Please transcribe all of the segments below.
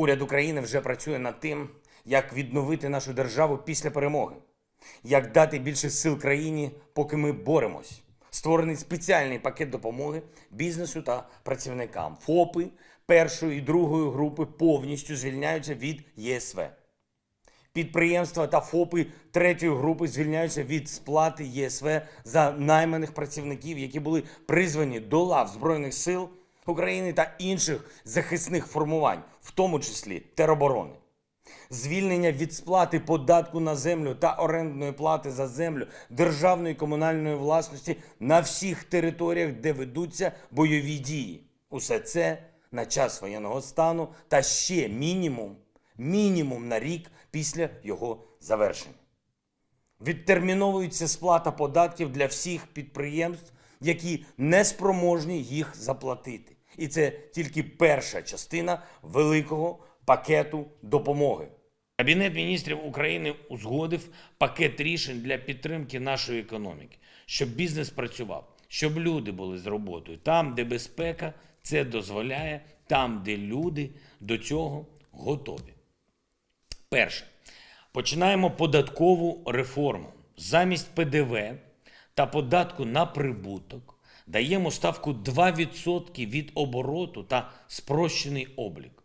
Уряд України вже працює над тим, як відновити нашу державу після перемоги, як дати більше сил країні, поки ми боремось. Створений спеціальний пакет допомоги бізнесу та працівникам. ФОПи першої і другої групи повністю звільняються від ЄСВ. Підприємства та ФОПи третьої групи звільняються від сплати ЄСВ за найманих працівників, які були призвані до лав Збройних сил України та інших захисних формувань, в тому числі тероборони. Звільнення від сплати податку на землю та орендної плати за землю державної комунальної власності на всіх територіях, де ведуться бойові дії. Усе це на час воєнного стану та ще мінімум, мінімум на рік після його завершення. Відтерміновується сплата податків для всіх підприємств, які не спроможні їх заплатити. І це тільки перша частина великого пакету допомоги. Кабінет міністрів України узгодив пакет рішень для підтримки нашої економіки, щоб бізнес працював, щоб люди були з роботою там, де безпека це дозволяє, там, де люди до цього готові. Перше. Починаємо податкову реформу. Замість ПДВ та податку на прибуток даємо ставку 2% від обороту та спрощений облік.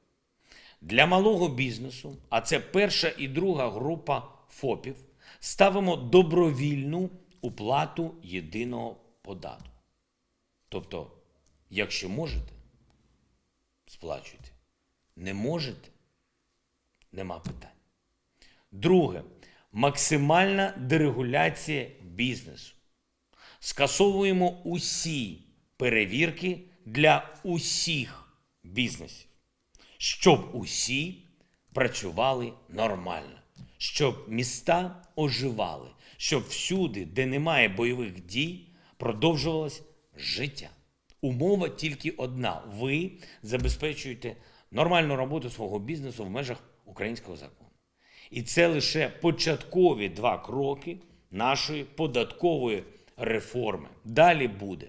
Для малого бізнесу, а це перша і друга група ФОПів, ставимо добровільну уплату єдиного податку. Тобто, якщо можете, сплачуйте. Не можете, нема питань. Друге максимальна дерегуляція бізнесу. Скасовуємо усі перевірки для усіх бізнесів, щоб усі працювали нормально, щоб міста оживали, щоб всюди, де немає бойових дій, продовжувалось життя. Умова тільки одна: ви забезпечуєте нормальну роботу свого бізнесу в межах українського закону. І це лише початкові два кроки нашої податкової реформи. Далі буде